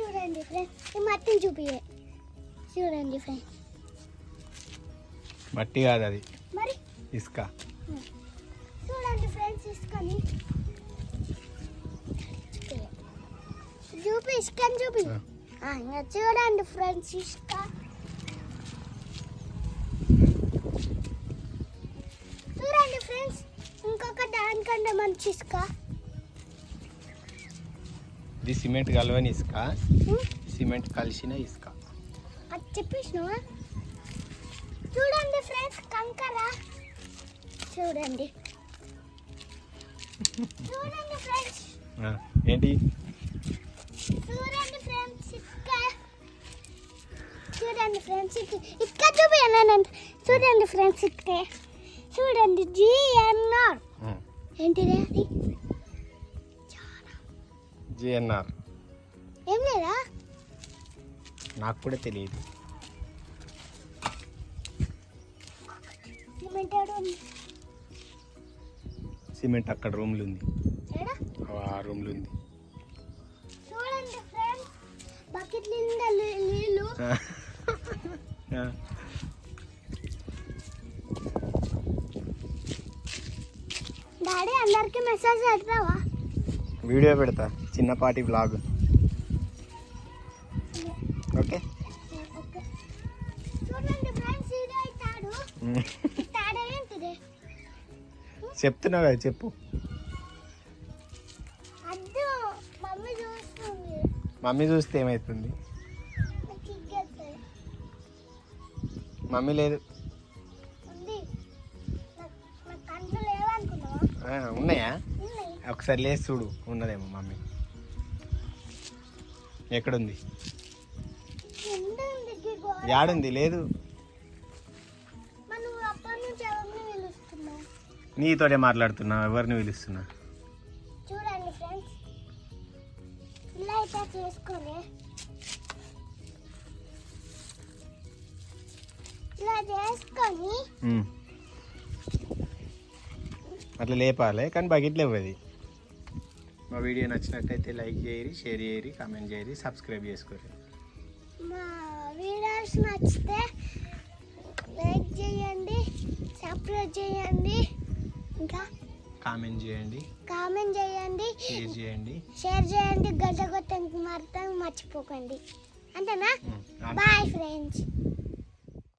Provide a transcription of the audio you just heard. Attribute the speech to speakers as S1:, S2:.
S1: చూడండి ఫ్రెండ్స్ ఈ మట్టిని చూపియే చూడండి ఫ్రెండ్స్
S2: మట్టి కాదు అది.
S1: మరి?
S2: ఇసుక.
S1: చూడండి ఫ్రెండ్స్ ఇసుకని. చూపి ఇసుకని చూపి. ఇంకా చూడండి ఫ్రెండ్స్ ఇసుక. చూడండి ఫ్రెండ్స్ ఇంకొక దానికంటే మంచి ఇసుక.
S2: ఇది సిమెంట్ కలవని ఇసుక? సిమెంట్ కలిసిన ఇసుక.
S1: అది చెప్పేసినావా? చూడండి ఫ్రెండ్స్ కంకర. చూడండి. చూడండి ఫ్రెండ్స్
S2: ఏంటి?
S1: చూడండి ఫ్రెండ్స్ ఇక్కడ చూడండి ఫ్రెండ్స్ ఇక్కడ చూపించాను చూడండి ఫ్రెండ్స్ ఇక్కడ చూడండి జిఎన్ఆర్. ఏంటిది అది?
S2: జిఎన్ఆర్.
S1: ఏం లేదా?
S2: నాకు కూడా తెలియదు.
S1: సిమెంట్
S2: అక్కడ రూమ్లు ఉంది. ఆ రూమ్లు ఉంది.
S1: చూడండి ఫ్రెండ్స్ బకెట్ నిండా నీ- నీళ్ళు. డాడీ అందరికి మెసేజ్ పెడతావా
S2: వీడియో పెడతా చిన్నపాటి వ్లాగ్ ఓకే? చెప్తున్నావు కదా చెప్పు.
S1: మమ్మీ
S2: చూస్తే ఏమవుతుంది. మమ్మీ లేదు. ఉన్నాయి? ఒకసారి లేచి చూడు ఉన్నదేమో మమ్మీ. ఎక్కడుంది. యాడుంది? లేదు. నీతోనే మాట్లాడుతున్నా ఎవరిని పిలుస్తున్నా?
S1: చూడండి ఫ్రెండ్స్. ఇలా అయితే చేసుకొని ఇలా చేసుకొని
S2: ఉమ్. అట్లా లేపాలి కానీ బకెట్లో ఇవ్వది మా వీడియో నచ్చినట్టయితే లైక్ చేయరి షేర్ చేయరి కామెంట్ చేయరి సబ్స్క్రైబ్ చేసుకోరి
S1: మా వీడియోస్ నచ్చితే లైక్ చేయండి సబ్స్క్రైబ్ చేయండి ఇంకా
S2: కామెంట్ చేయండి
S1: కామెంట్ చేయండి
S2: షేర్ చేయండి.
S1: షేర్ చేయండి గంట కొట్టడానికి మాత్రం మర్చిపోకండి. అంతేనా. Bye friends